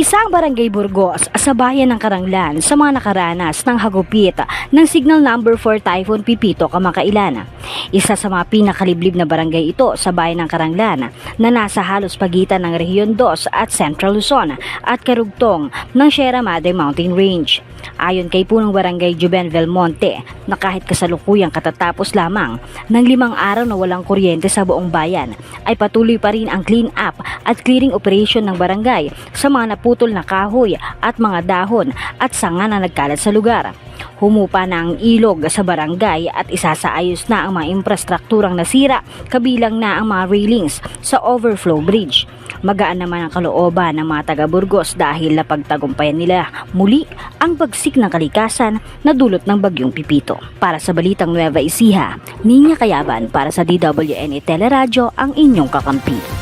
Isang barangay Burgos sa bayan ng Karanglan sa mga nakaranas ng hagupit ng signal number 4 Typhoon Pipito kamakailan. Isa sa mga pinakaliblib na barangay ito sa bayan ng Karanglan na nasa halos pagitan ng Rehiyon 2 at Central Luzon at karugtong ng Sierra Madre Mountain Range. Ayon kay punong barangay Juben Belmonte na kahit kasalukuyang katatapos lamang ng limang araw na walang kuryente sa buong bayan ay patuloy pa rin ang clean up at clearing operation ng barangay sa mga naputol na kahoy at mga dahon at sanga na nagkalat sa lugar. Humupa na ang ilog sa barangay at isasaayos na ang mga infrastrukturang nasira kabilang na ang mga railings sa overflow bridge. Magaan naman ang kalooban ng mga taga Burgos dahil napagtagumpayan nila muli ang bagsik ng kalikasan na dulot ng bagyong Pipito. Para sa Balitang Nueva Ecija, Ninya Kayaban para sa DWNE Teleradyo ang inyong kakampi.